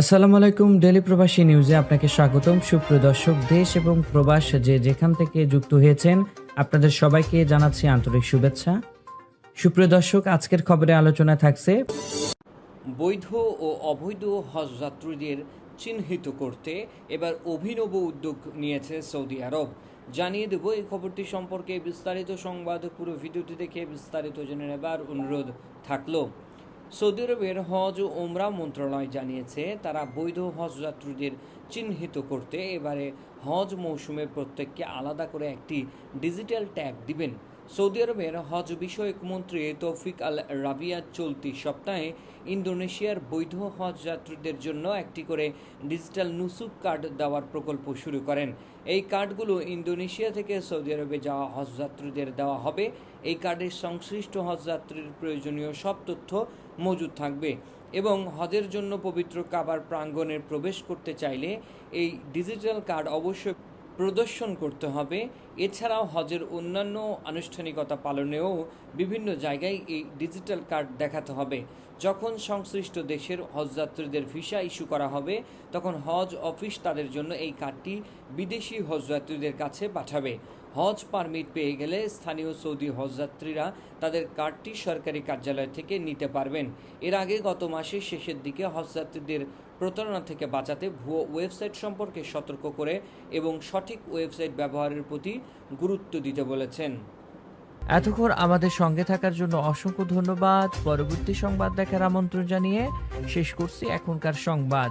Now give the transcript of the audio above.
আসসালামু আলাইকুম ডেলি প্রবাসী নিউজে আপনাকে স্বাগতম। সুপ্রিয় দর্শক, দেশ এবং প্রবাস যে যেখান থেকে যুক্ত হয়েছেন, আপনাদের সবাইকে জানাচ্ছি আন্তরিক শুভেচ্ছা। সুপ্রিয় দর্শক, আজকের খবরে আলোচনা থাকছে, বৈধ ও অবৈধ হজ যাত্রীদের চিহ্নিত করতে এবার অভিনব উদ্যোগ নিয়েছে সৌদি আরব। জানিয়ে দেব এই খবরটি সম্পর্কে বিস্তারিত সংবাদ। পুরো ভিডিওটি দেখে বিস্তারিত জেনে নেবার অনুরোধ থাকল। সৌদি আরবের হজ ও ওমরা মন্ত্রণালয় জানিয়েছে, তারা বৈধ হজ যাত্রীদের চিহ্নিত করতে এবারে হজ মৌসুমে প্রত্যেককে আলাদা করে একটি ডিজিটাল ট্যাগ দিবেন। সৌদি আরবের হজ বিষয়ক মন্ত্রী তৌফিক আল রাবিয়া চলতি সপ্তাহে ইন্দোনেশিয়ার বৈধ হজ যাত্রীদের জন্য একটি করে ডিজিটাল নুসুক কার্ড দেওয়ার প্রকল্প শুরু করেন। এই কার্ডগুলো ইন্দোনেশিয়া থেকে সৌদি আরবে যাওয়া হজ যাত্রীদের দেওয়া হবে। এই কার্ডের সংশ্লিষ্ট হজ যাত্রীর প্রয়োজনীয় সব তথ্য মজুদ থাকবে এবং হজের জন্য পবিত্র কাবার প্রাঙ্গণে প্রবেশ করতে চাইলে এই ডিজিটাল কার্ড অবশ্যই প্রদর্শন করতে হবে। এছাড়াও হজের অন্যান্য আনুষ্ঠানিকতা পালনেও বিভিন্ন জায়গায় এই ডিজিটাল কার্ড দেখাতে হবে। যখন সংশ্লিষ্ট দেশের হজযাত্রীদের ভিসা ইস্যু করা হবে, তখন হজ অফিস তাদের জন্য এই কার্ডটি বিদেশি হজযাত্রীদের কাছে পাঠাবে। হজ পারমিট পেয়ে গেলে স্থানীয় সৌদি হজযাত্রীরা তাদের কার্ডটি সরকারি কার্যালয় থেকে নিতে পারবেন। এর আগে গত মাসের শেষের দিকে হজযাত্রীদের প্রতারণা থেকে বাঁচাতে ভুয়ো ওয়েবসাইট সম্পর্কে সতর্ক করে এবং সঠিক ওয়েবসাইট ব্যবহারের প্রতি গুরুত্ব দিতে বলেছেন। এতক্ষণ আমাদের সঙ্গে থাকার জন্য অসংখ্য ধন্যবাদ। পরবর্তী সংবাদ দেখার আমন্ত্রণ জানিয়ে শেষ করছি এখনকার সংবাদ।